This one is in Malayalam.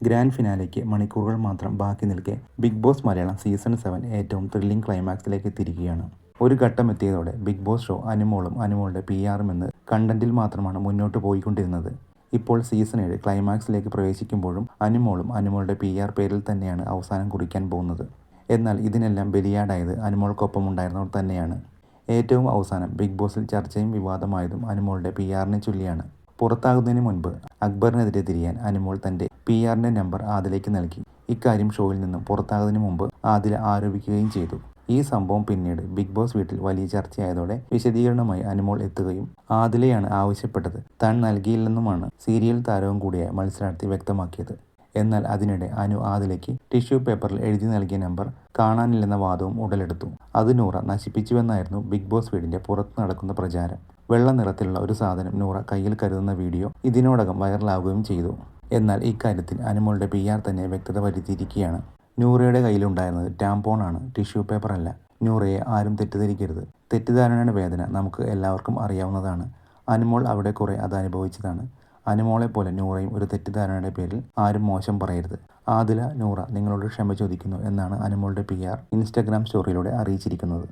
ഗ്രാൻഡ് ഫിനാലയ്ക്ക് മണിക്കൂറുകൾ മാത്രം ബാക്കി നിൽക്കെ Bigg Boss Malayalam season seven ഏറ്റവും ത്രില്ലിംഗ് ക്ലൈമാക്സിലേക്ക് എത്തിയിരിക്കുകയാണ് ഒരു ഘട്ടം എത്തിയതോടെ ബിഗ് ബോസ് ഷോ അനുമോളും അനുമോളുടെ പി ആറും എന്ന് കണ്ടന്റിൽ മാത്രമാണ് മുന്നോട്ട് പോയിക്കൊണ്ടിരുന്നത്. ഇപ്പോൾ സീസൺ ഏഴ് ക്ലൈമാക്സിലേക്ക് പ്രവേശിക്കുമ്പോഴും അനുമോളും അനുമോളുടെ പി ആർ പേരിൽ തന്നെയാണ് അവസാനം കുറിക്കാൻ പോകുന്നത്. എന്നാൽ ഇതിനെല്ലാം ബലിയാടായത് അനുമോൾക്കൊപ്പം ഉണ്ടായിരുന്നവർ തന്നെയാണ്. ഏറ്റവും അവസാനം ബിഗ് ബോസിൽ ചർച്ചയും വിവാദമായതും അനുമോളുടെ പി ആറിനെ ചൊല്ലിയാണ്. പുറത്താകുന്നതിന് മുൻപ് അക്ബറിനെതിരെ തിരിയാൻ അനുമോൾ തന്റെ പി ആറിന്റെ നമ്പർ ആദിലേക്ക് നൽകി. ഇക്കാര്യം ഷോയിൽ നിന്നും പുറത്താകുന്നതിന് മുമ്പ് ആദില ആരോപിക്കുകയും ചെയ്തു. ഈ സംഭവം പിന്നീട് ബിഗ് ബോസ് വീട്ടിൽ വലിയ ചർച്ചയായതോടെ വിശദീകരണമായി അനുമോൾ എത്തുകയും ആദിലയാണ് ആവശ്യപ്പെട്ടത്. താൻ നൽകിയില്ലെന്നുമാണ് സീരിയൽ താരവും കൂടിയായ മത്സരാർത്ഥി വ്യക്തമാക്കിയത്. എന്നാൽ അതിനിടെ അനു ആദിലയ്ക്ക് ടിഷ്യൂ പേപ്പറിൽ എഴുതി നൽകിയ നമ്പർ കാണാനില്ലെന്ന വാദവും ഉടലെടുത്തു. അത് നൂറ നശിപ്പിച്ചുവെന്നായിരുന്നു ബിഗ് ബോസ് വീടിന്റെ പുറത്ത് നടക്കുന്ന പ്രചാരം. വെള്ള നിറത്തിലുള്ള ഒരു സാധനം നൂറ കയ്യിൽ കരുതുന്ന വീഡിയോ ഇതിനോടകം വൈറലാവുകയും ചെയ്തു. എന്നാൽ ഇക്കാര്യത്തിൽ അനുമോളുടെ പി ആർ തന്നെ വ്യക്തത വരുത്തിയിരിക്കുകയാണ്. നൂറയുടെ കയ്യിലുണ്ടായിരുന്നത് ടാമ്പോൺ ആണ് ടിഷ്യൂ പേപ്പർ അല്ല. നൂറയെ ആരും തെറ്റിദ്ധരിക്കരുത്. തെറ്റിദ്ധാരണയുടെ വേദന നമുക്ക് എല്ലാവർക്കും അറിയാവുന്നതാണ്. അനുമോൾ അവിടെ കുറെ അത് അനുഭവിച്ചതാണ് അനുമോളെ പോലെ നൂറയും ഒരു തെറ്റിദ്ധാരണയുടെ പേരിൽ ആരും മോശം പറയരുത്. ആദില നൂറ നിങ്ങളോട് ക്ഷമ ചോദിക്കുന്നു എന്നാണ് അനുമോളുടെ പി ആർ ഇൻസ്റ്റഗ്രാം സ്റ്റോറിയിലൂടെ അറിയിച്ചിരിക്കുന്നത്.